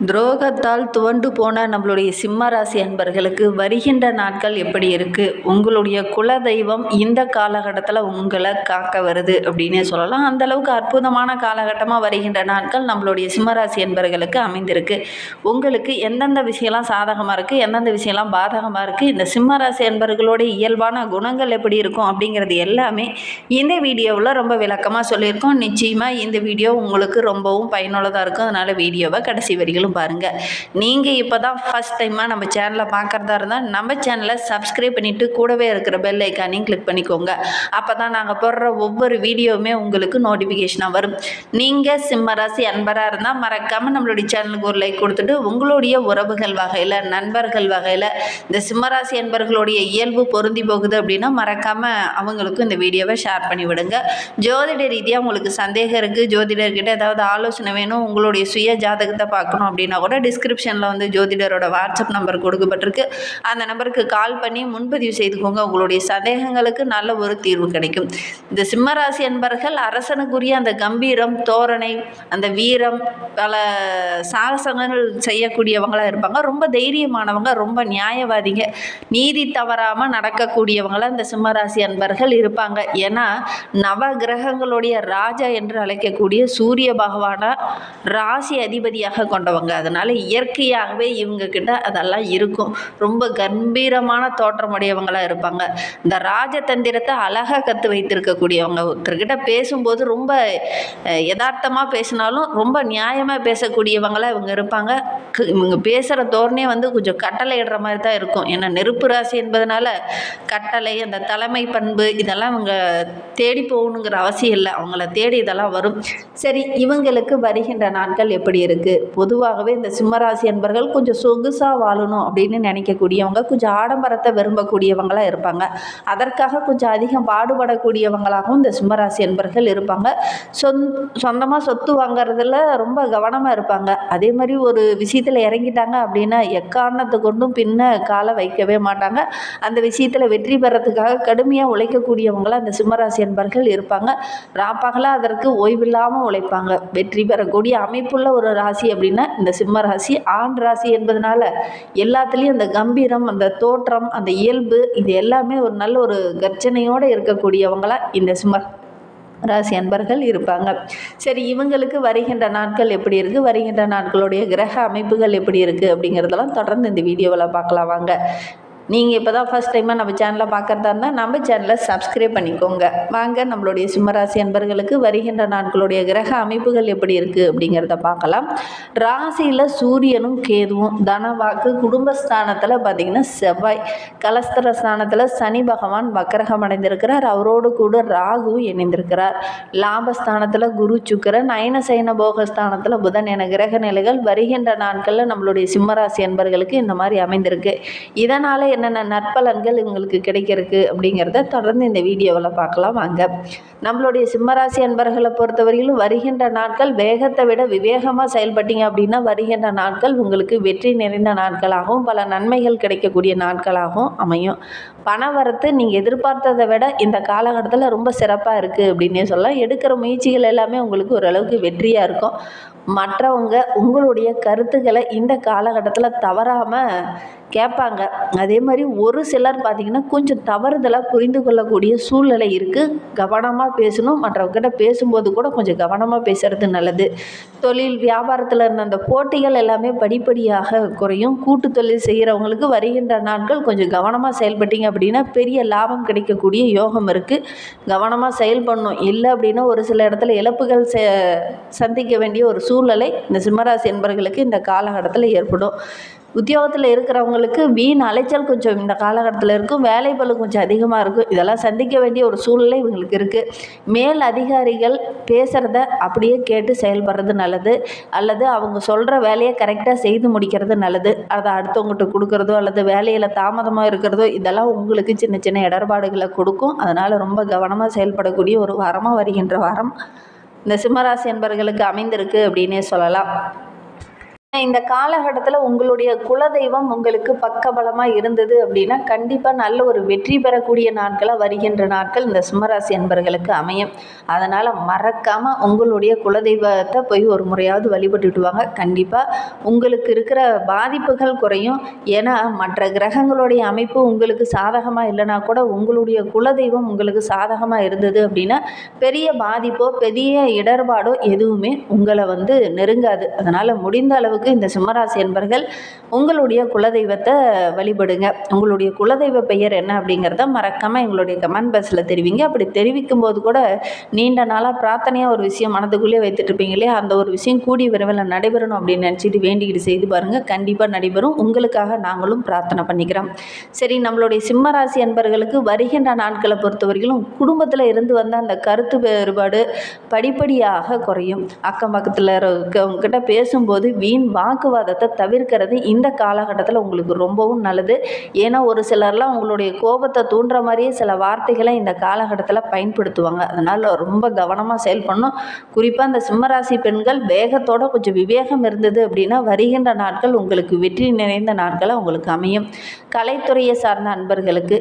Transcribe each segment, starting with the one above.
துரோகத்தால் துவண்டு போன நம்மளுடைய சிம்ம ராசி அன்பர்களுக்கு வருகின்ற நாட்கள் எப்படி இருக்குது உங்களுடைய குலதெய்வம் இந்த காலகட்டத்தில் உங்களை காக்க வருது அப்படின்னே சொல்லலாம். அந்த அளவுக்கு அற்புதமான காலகட்டமாக வருகின்ற நாட்கள் நம்மளுடைய சிம்ம ராசி அன்பர்களுக்கு அமைந்திருக்கு. உங்களுக்கு எந்தெந்த விஷயம்லாம் சாதகமாக இருக்குது எந்தெந்த விஷயம்லாம் பாதகமாக இருக்குது இந்த சிம்ம ராசி அன்பர்களுடைய இயல்பான குணங்கள் எப்படி இருக்கும் அப்படிங்கிறது எல்லாமே இந்த வீடியோவில் ரொம்ப விளக்கமாக சொல்லியிருக்கோம். நிச்சயமாக இந்த வீடியோ உங்களுக்கு ரொம்பவும் பயனுள்ளதாக இருக்கும். அதனால் வீடியோவை கடைசி வரிகளும் பாருங்கள் நீங்கள் இப்போ தான் ஃபஸ்ட் டைமாக நம்ம சேனலை பார்க்குறதா இருந்தால் நம்ம சேனலை சப்ஸ்கிரைப் பண்ணிவிட்டு கூடவே இருக்கிற பெல் ஐக்கானையும் கிளிக் பண்ணிக்கோங்க. அப்போ தான் நாங்கள் போடுற ஒவ்வொரு வீடியோவுமே உங்களுக்கு நோட்டிஃபிகேஷனாக வரும். நீங்கள் சிம்மராசி அன்பராக இருந்தால் மறக்காமல் நம்மளுடைய சேனலுக்கு ஒரு லைக் கொடுத்துட்டு உங்களுடைய உறவுகள் வகையில் நண்பர்கள் வகையில் இந்த சிம்மராசி அன்பர்களுடைய இயல்பு பொருந்தி போகுது அப்படின்னா மறக்காமல் அவங்களுக்கும் இந்த வீடியோவை ஷேர் பண்ணி விடுங்க. ஜோதிட ரீதியாக உங்களுக்கு சந்தேகம் இருக்குது ஜோதிடர்கிட்ட ஏதாவது ஆலோசனை வேணும் உங்களுடைய சுய ஜாதகத்தை பார்க்கணும் அப்படின்னா கூட டிஸ்கிரிப்ஷனில் வந்து ஜோதிடரோட வாட்ஸ்அப் நம்பர் கொடுக்கப்பட்டிருக்கு. அந்த நம்பருக்கு கால் பண்ணி முன்பதிவு செய்துக்கோங்க உங்களுடைய சந்தேகங்களுக்கு நல்ல ஒரு தீர்வு கிடைக்கும். இந்த சிம்மராசி என்பர்கள் அரசனுக்குரிய அந்த கம்பீரம் தோரணை அந்த வீரம் பல சாகசங்கள் செய்யக்கூடியவங்களாக இருப்பாங்க. ரொம்ப தைரியமானவங்க ரொம்ப நியாயவாதிங்க. நீதி தவறாமல் நடக்கக்கூடியவங்களாக இந்த சிம்மராசி அன்பர்கள் இருப்பாங்க. ஏன்னா நவ கிரகங்களுடைய ராஜா என்று அழைக்கக்கூடிய சூரிய பகவானை ராசி அதிபதியாக கொண்டவங்க. அதனால் இயற்கையாகவே இவங்கக்கிட்ட அதெல்லாம் இருக்கும். ரொம்ப கம்பீரமான தோற்றமுடையவங்களாக இருப்பாங்க. இந்த ராஜதந்திரத்தை அழகாக கற்று வைத்திருக்கக்கூடியவங்க ஒருத்தர்கிட்ட பேசும்போது ரொம்ப யதார்த்தமாக பேசினாலும் ரொம்ப நியாயமாக பேசக்கூடியவங்களாக இவங்க இருப்பாங்க. இவங்க பேசுகிற தோரணே வந்து கொஞ்சம் கட்டளை இடுற மாதிரி தான் இருக்கும். ஏன்னா நெருப்பு ராசி என்பதனால கட்டளை அந்த தலைமை பண்பு இதெல்லாம் இவங்க தேடி போகணுங்கிற அவசியம் இல்லை. அவங்கள தேடி இதெல்லாம் வரும். சரி இவங்களுக்கு வருகின்ற நாட்கள் எப்படி இருக்குது பொதுவாக பொதுவாகவே இந்த சிம்மராசி என்பர்கள் கொஞ்சம் சொகுசாக வாழணும் அப்படின்னு நினைக்கக்கூடியவங்க கொஞ்சம் ஆடம்பரத்தை விரும்பக்கூடியவங்களாக இருப்பாங்க. அதற்காக கொஞ்சம் அதிகம் பாடுபடக்கூடியவங்களாகவும் இந்த சிம்மராசி என்பர்கள் இருப்பாங்க. சொந் சொந்தமாக சொத்து வாங்குறதுல ரொம்ப கவனமாக இருப்பாங்க. அதே மாதிரி ஒரு விஷயத்தில் இறங்கிட்டாங்க அப்படின்னா எக்காரணத்தை கொண்டும் பின்ன காலை வைக்கவே மாட்டாங்க. அந்த விஷயத்தில் வெற்றி பெறத்துக்காக கடுமையாக உழைக்கக்கூடியவங்களாக அந்த சிம்மராசி என்பர்கள் இருப்பாங்க. ராப்பகலாக அதற்கு ஓய்வில்லாமல் உழைப்பாங்க. வெற்றி பெறக்கூடிய அமைப்புள்ள ஒரு ராசி அப்படின்னா இந்த சிம்ம ராசி ஆண் ராசி என்பதனால எல்லாத்துலேயும் அந்த கம்பீரம் அந்த தோற்றம் அந்த இயல்பு இது எல்லாமே ஒரு நல்ல ஒரு கர்ஜனையோடு இருக்கக்கூடியவங்களாக இந்த சிம்ம ராசி அன்பர்கள் இருப்பாங்க. சரி இவங்களுக்கு வருகின்ற நாட்கள் எப்படி இருக்குது வருகின்ற நாட்களுடைய கிரக அமைப்புகள் எப்படி இருக்குது அப்படிங்கிறதெல்லாம் தொடர்ந்து இந்த வீடியோவில் பார்க்கலாம். வாங்க. நீங்கள் இப்போ தான் ஃபஸ்ட் டைமாக நம்ம சேனலை பார்க்குறதா இருந்தால் நம்ம சேனலை சப்ஸ்கிரைப் பண்ணிக்கோங்க. வாங்க நம்மளுடைய சிம்மராசி அன்பர்களுக்கு வருகின்ற நாட்களுடைய கிரக அமைப்புகள் எப்படி இருக்குது அப்படிங்கிறத பார்க்கலாம். ராசியில் சூரியனும் கேதுவும் தனவாக்கு குடும்பஸ்தானத்தில் பார்த்திங்கன்னா செவ்வாய் கலஸ்தர ஸ்தானத்தில் சனி பகவான் வக்கரகம் அடைந்திருக்கிறார். அவரோடு கூட ராகு இணைந்திருக்கிறார். லாபஸ்தானத்தில் குரு சுக்கிரன் அயன சைன போகஸ்தானத்தில் புதன் என கிரக நிலைகள் வருகின்ற நாட்களில் நம்மளுடைய சிம்மராசி அன்பர்களுக்கு இந்த மாதிரி அமைந்திருக்கு. இதனால் என்னென்ன நற்பலன்கள் இவங்களுக்கு கிடைக்கிறதுக்கு அப்படிங்கிறத தொடர்ந்து இந்த வீடியோவில் பார்க்கலாம். வாங்க. நம்மளுடைய சிம்மராசி அன்பர்களை பொறுத்தவரையிலும் வருகின்ற நாட்கள் வேகத்தை விட விவேகமாக செயல்பட்டீங்க அப்படின்னா வருகின்ற நாட்கள் உங்களுக்கு வெற்றி நிறைந்த நாட்களாகவும் பல நன்மைகள் கிடைக்கக்கூடிய நாட்களாகவும் அமையும். பண வரத்து நீங்கள் எதிர்பார்த்ததை விட இந்த காலகட்டத்தில் ரொம்ப சிறப்பாக இருக்குது அப்படின்னே சொல்லலாம். எடுக்கிற முயற்சிகள் எல்லாமே உங்களுக்கு ஓரளவுக்கு வெற்றியாக இருக்கும். மற்றவங்க உங்களுடைய கருத்துக்களை இந்த காலகட்டத்தில் தவறாமல் கேட்பாங்க. அதே மாதிரி ஒரு சிலர் பார்த்திங்கன்னா கொஞ்சம் தவறுதலாக புரிந்து கொள்ளக்கூடிய சூழ்நிலை இருக்குது கவனமாக பேசணும். மற்றவங்ககிட்ட பேசும்போது கூட கொஞ்சம் கவனமாக பேசுகிறது நல்லது. தொழில் வியாபாரத்தில் இருந்த அந்த போட்டிகள் எல்லாமே படிப்படியாக குறையும். கூட்டு தொழில் செய்கிறவங்களுக்கு வருகின்ற நாட்கள் கொஞ்சம் கவனமாக செயல்பட்டீங்க அப்படின்னா பெரிய லாபம் கிடைக்கக்கூடிய யோகம் இருக்குது கவனமாக செயல்படணும். இல்லை அப்படின்னா ஒரு சில இடத்துல இழப்புகள் சந்திக்க வேண்டிய ஒரு சூழ்நிலை இந்த சிம்மராசி என்பவர்களுக்கு இந்த காலகட்டத்தில் ஏற்படும். உத்தியோகத்தில் இருக்கிறவங்களுக்கு வீண் அலைச்சல் கொஞ்சம் இந்த காலகட்டத்தில் இருக்கும். வேலை பளு கொஞ்சம் அதிகமாக இருக்கும். இதெல்லாம் சந்திக்க வேண்டிய ஒரு சூழ்நிலை இவங்களுக்கு இருக்குது மேல் அதிகாரிகள் பேசுகிறத அப்படியே கேட்டு செயல்படுறது நல்லது. அல்லது அவங்க சொல்கிற வேலையை கரெக்டாக செய்து முடிக்கிறது நல்லது. அதை அடுத்தவங்ககிட்ட கொடுக்குறதோ அல்லது வேலையில் தாமதமாக இருக்கிறதோ இதெல்லாம் உங்களுக்கு சின்ன சின்ன இடர்பாடுகளை கொடுக்கும். அதனால் ரொம்ப கவனமாக செயல்படக்கூடிய ஒரு வாரமாக வருகின்ற வாரம். இந்த சிம்மராசி என்பவர்களுக்கு அமைந்திருக்கு அப்படின்னே சொல்லலாம். இந்த காலகட்டத்தில் உங்களுடைய குலதெய்வம் உங்களுக்கு பக்கபலமாக இருந்தது அப்படின்னா கண்டிப்பாக நல்ல ஒரு வெற்றி பெறக்கூடிய நாட்களாக வருகின்ற நாட்கள் இந்த சிம்மராசி அன்பர்களுக்கு அமையும். அதனால் மறக்காமல் உங்களுடைய குலதெய்வத்தை போய் ஒரு முறையாவது வழிபட்டுட்டு வாங்க. கண்டிப்பாக உங்களுக்கு இருக்கிற பாதிப்புகள் குறையும். ஏன்னா மற்ற கிரகங்களுடைய அமைப்பு உங்களுக்கு சாதகமாக இல்லைனா கூட உங்களுடைய குலதெய்வம் உங்களுக்கு சாதகமாக இருந்தது அப்படின்னா பெரிய பாதிப்போ பெரிய இடர்பாடோ எதுவுமே உங்களை வந்து நெருங்காது. அதனால் முடிந்த அளவுக்கு இந்த சிம்மராசி என்பர்கள் உங்களுடைய குலதெய்வத்தை வழிபடுங்க. உங்களுடைய குலதெய்வ பெயர் என்ன அப்படிங்கிறத மறக்காமல் எங்களுடைய கமெண்ட் பாக்ஸில் தெரிவிங்க. அப்படி தெரிவிக்கும் போது கூட நீண்ட நாளாக பிரார்த்தனையாக ஒரு விஷயம் மனதுக்குள்ளேயே வைத்துட்டு இருப்பீங்களே அந்த ஒரு விஷயம் கூடிய விரைவில் நடைபெறணும் அப்படின்னு நினச்சிட்டு வேண்டிக்கிட்டு செய்து பாருங்கள் கண்டிப்பாக நடைபெறும். உங்களுக்காக நாங்களும் பிரார்த்தனை பண்ணிக்கிறோம். சரி நம்மளுடைய சிம்மராசி அன்பர்களுக்கு வருகின்ற நாட்களை பொறுத்தவரையிலும் குடும்பத்தில் இருந்து வந்த அந்த கருத்து வேறுபாடு படிப்படியாக குறையும். அக்கம் பக்கத்தில் இருக்கவங்ககிட்ட பேசும்போது வீண் வாக்குவாதத்தை தவிர்க்கிறது இந்த காலகட்டத்தில் உங்களுக்கு ரொம்பவும் நல்லது. ஏன்னா ஒரு சிலர்லாம் உங்களுடைய கோபத்தை தூண்டுற மாதிரியே சில வார்த்தைகளை இந்த காலகட்டத்தில் பயன்படுத்துவாங்க. அதனால் ரொம்ப கவனமாக செயல்படணும் குறிப்பாக இந்த சிம்மராசி பெண்கள் வேகத்தோட கொஞ்சம் விவேகம் இருந்தது அப்படின்னா வருகின்ற நாட்கள் உங்களுக்கு வெற்றி நிறைந்த நாட்களை உங்களுக்கு அமையும். கலைத்துறையை சார்ந்த அன்பர்களுக்கு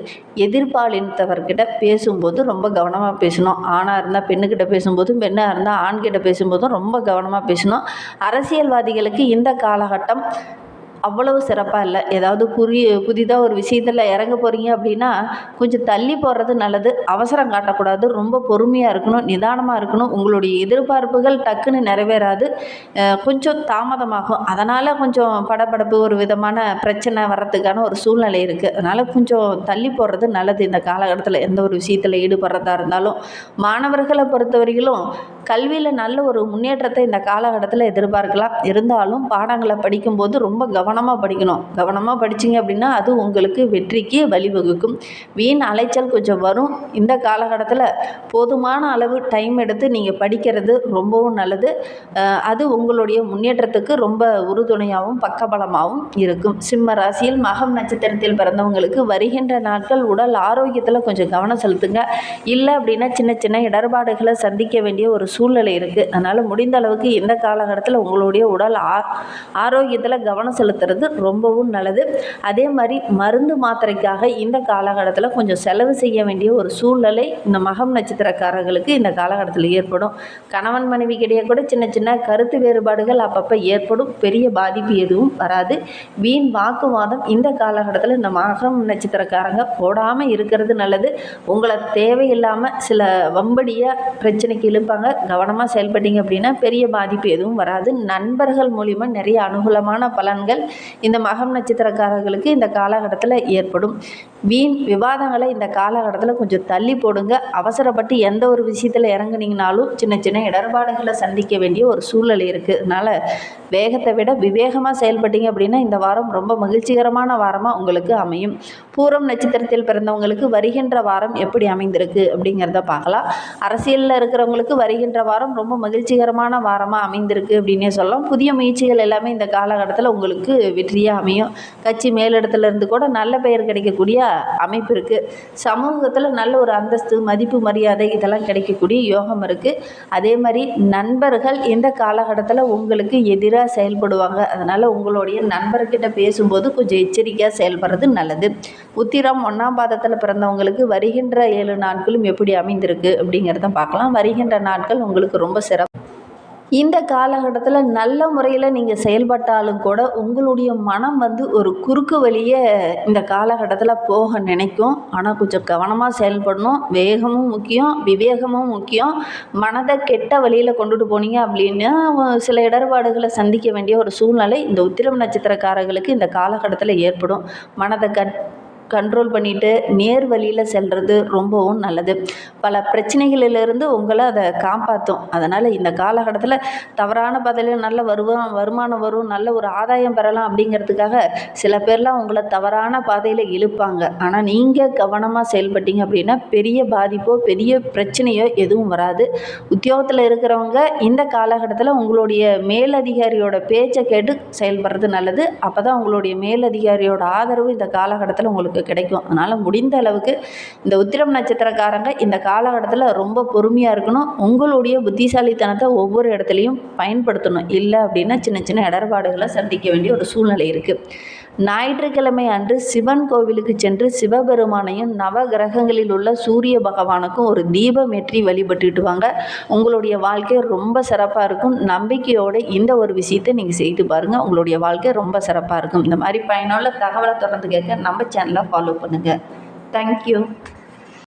எதிர்பாலினத்தவர்கிட்ட பேசும்போது ரொம்ப கவனமாக பேசணும். ஆணாக இருந்தால் பெண்ணுக்கிட்ட பேசும்போதும் பெண்ணாக இருந்தால் ஆண்கிட்ட பேசும்போதும் ரொம்ப கவனமாக பேசணும். அரசியல்வாதிகளுக்கு இந்த காலகட்டம் அவ்வளவு சிறப்பாக இல்லை. ஏதாவது புரிய புதிதாக ஒரு விஷயத்தில் இறங்க போகிறீங்க அப்படின்னா கொஞ்சம் தள்ளி போடுறது நல்லது. அவசரம் காட்டக்கூடாது. ரொம்ப பொறுமையாக இருக்கணும் நிதானமாக இருக்கணும். உங்களுடைய எதிர்பார்ப்புகள் டக்குன்னு நிறைவேறாது. கொஞ்சம் தாமதமாகும். அதனால் கொஞ்சம் படபடப்பு ஒரு விதமான பிரச்சனை வர்றதுக்கான ஒரு சூழ்நிலை இருக்குது அதனால் கொஞ்சம் தள்ளி போடுறது நல்லது. இந்த காலகட்டத்தில் எந்த ஒரு விஷயத்தில் ஈடுபடுறதா இருந்தாலும் மாணவர்களை பொறுத்தவரையிலும் கல்வியில் நல்ல ஒரு முன்னேற்றத்தை இந்த காலகட்டத்தில் எதிர்பார்க்கலாம். இருந்தாலும் பாடங்களை படிக்கும்போது ரொம்ப கவனமாக படிக்கணும். கவனமாக படிச்சீங்க அப்படின்னா அது உங்களுக்கு வெற்றிக்கு வழிவகுக்கும். வீண் அலைச்சல் கொஞ்சம் வரும். இந்த காலகட்டத்தில் போதுமான அளவு டைம் எடுத்து நீங்கள் படிக்கிறது ரொம்பவும் நல்லது. அது உங்களுடைய முன்னேற்றத்துக்கு ரொம்ப உறுதுணையாகவும் பக்கபலமாகவும் இருக்கும். சிம்ம ராசியில் மகம் நட்சத்திரத்தில் பிறந்தவங்களுக்கு வருகின்ற நாட்கள் உடல் ஆரோக்கியத்தில் கொஞ்சம் கவனம் செலுத்துங்க. இல்லை அப்படின்னா சின்ன சின்ன இடர்பாடுகளை சந்திக்க வேண்டிய ஒரு சூழ்நிலை இருக்குது அதனால் முடிந்த அளவுக்கு இந்த காலகட்டத்தில் உங்களுடைய உடல் ஆ ஆரோக்கியத்தில் கவனம் செலுத்துறது ரொம்பவும் நல்லது. அதே மாதிரி மருந்து மாத்திரைக்காக இந்த காலகட்டத்தில் கொஞ்சம் செலவு செய்ய வேண்டிய ஒரு சூழ்நிலை இந்த மகம் நட்சத்திரக்காரர்களுக்கு இந்த காலகட்டத்தில் ஏற்படும். கணவன் மனைவிக்கிடையே கூட சின்ன சின்ன கருத்து வேறுபாடுகள் அப்பப்போ ஏற்படும். பெரிய பாதிப்பு எதுவும் வராது. வீண் வாக்குவாதம் இந்த காலகட்டத்தில் இந்த மகம் நட்சத்திரக்காரங்க போடாமல் இருக்கிறது நல்லது. உங்களை தேவையில்லாமல் சில வம்படியாக பிரச்சனைக்கு இழுப்பாங்க. கவனமாக செயல்பட்டீங்க அப்படின்னா பெரிய பாதிப்பு எதுவும் வராது. நண்பர்கள் மூலிமா நிறைய அனுகூலமான பலன்கள் இந்த மகம் நட்சத்திரக்காரர்களுக்கு இந்த காலகட்டத்தில் ஏற்படும். வீண் விவாதங்களை இந்த காலகட்டத்தில் கொஞ்சம் தள்ளி போடுங்க. அவசரப்பட்டு எந்த ஒரு விஷயத்தில் இறங்குனீங்கனாலும் சின்ன சின்ன இடர்பாடுகளை சந்திக்க வேண்டிய ஒரு சூழ்நிலை இருக்குது அதனால் வேகத்தை விட விவேகமாக செயல்பட்டீங்க அப்படின்னா இந்த வாரம் ரொம்ப மகிழ்ச்சிகரமான வாரமாக உங்களுக்கு அமையும். பூரம் நட்சத்திரத்தில் பிறந்தவங்களுக்கு வருகின்ற வாரம் எப்படி அமைந்திருக்கு அப்படிங்கிறத பார்க்கலாம். அரசியலில் இருக்கிறவங்களுக்கு வருகின்ற வாரம் ரொம்ப மகிழ்ச்சிகரமான வாரமாக அமைந்திருக்கு அப்படின்னே சொல்லலாம். புதிய முயற்சிகள் எல்லாமே இந்த காலகட்டத்தில் உங்களுக்கு வெற்றியாக அமையும். கட்சி மேலிடத்துலேருந்து கூட நல்ல பெயர் கிடைக்கக்கூடிய அமைப்பு இருக்குது சமூகத்தில் நல்ல ஒரு அந்தஸ்து மதிப்பு மரியாதை இதெல்லாம் கிடைக்கக்கூடிய யோகம் இருக்குது அதே மாதிரி நண்பர்கள் இந்த காலகட்டத்தில் உங்களுக்கு எதிராக செயல்படுவாங்க அதனால் உங்களுடைய நண்பர்கிட்ட பேசும்போது கொஞ்சம் எச்சரிக்கையாக செயல்படுறது நல்லது. உத்திரம் ஒன்றாம் பாதத்தில் பிறந்தவங்களுக்கு வருகின்ற ஏழு நாட்களும் எப்படி அமைந்திருக்கு அப்படிங்கிறத பார்க்கலாம். வருகின்ற நாட்கள் உங்களுக்கு ரொம்ப சிறப்பு. இந்த காலகட்டத்தில் நல்ல முறையில் நீங்கள் செயல்பட்டாலும் கூட உங்களுடைய மனம் வந்து ஒரு குறுக்கு வழியே இந்த காலகட்டத்தில் போக நினைக்கும். ஆனால் கொஞ்சம் கவனமாக செயல்படணும். வேகமும் முக்கியம் விவேகமும் முக்கியம். மனதை கெட்ட வழியில் கொண்டுட்டு போனீங்க அப்படின்னு சில இடர்பாடுகளை சந்திக்க வேண்டிய ஒரு சூழ்நிலை இந்த உத்திரம் நட்சத்திரக்காரர்களுக்கு இந்த காலகட்டத்தில் ஏற்படும். மனதை கட் கண்ட்ரோல் பண்ணிவிட்டு நேர் வழியில் செல்வது ரொம்பவும் நல்லது. பல பிரச்சனைகளிலிருந்து உங்களை அதை காப்பாற்றும் அதனால் இந்த காலகட்டத்தில் தவறான பாதையில் நல்ல வருவா வருமானம் வரும் நல்ல ஒரு ஆதாயம் பெறலாம் அப்படிங்கிறதுக்காக சில பேர்லாம் உங்களை தவறான பாதையில் இழுப்பாங்க. ஆனால் நீங்கள் கவனமாக செயல்பட்டீங்க அப்படின்னா பெரிய பாதிப்போ பெரிய பிரச்சனையோ எதுவும் வராது. உத்தியோகத்தில் இருக்கிறவங்க இந்த காலகட்டத்தில் உங்களுடைய மேலதிகாரியோட பேச்சை கேட்டு செயல்படுறது நல்லது. அப்போ தான் உங்களுடைய மேலதிகாரியோட ஆதரவு இந்த காலகட்டத்தில் உங்களுக்கு நமக்கு கிடைக்கும். அதனால் முடிந்த அளவுக்கு இந்த உத்திரம் நட்சத்திரக்காரங்க இந்த காலகட்டத்தில் ரொம்ப பொறுமையாக இருக்கணும். உங்களுடைய புத்திசாலித்தனத்தை ஒவ்வொரு இடத்துலையும் பயன்படுத்தணும். இல்லை அப்படின்னா சின்ன சின்ன இடர்பாடுகளை சந்திக்க வேண்டிய ஒரு சூழ்நிலை இருக்குது ஞாயிற்றுக்கிழமை அன்று சிவன் கோவிலுக்கு சென்று சிவபெருமானையும் நவ கிரகங்களில் உள்ள சூரிய பகவானுக்கும் ஒரு தீபம் ஏற்றி வழிபட்டுட்டு வாங்க உங்களுடைய வாழ்க்கை ரொம்ப சிறப்பாக இருக்கும். நம்பிக்கையோடு இந்த ஒரு விஷயத்தை நீங்கள் செய்து பாருங்கள் உங்களுடைய வாழ்க்கை ரொம்ப சிறப்பாக இருக்கும். இந்த மாதிரி பயனுள்ள தகவலை தொடர்ந்து கேட்க நம்ம சேனலை ஃபாலோ பண்ணுங்கள் தேங்க்யூ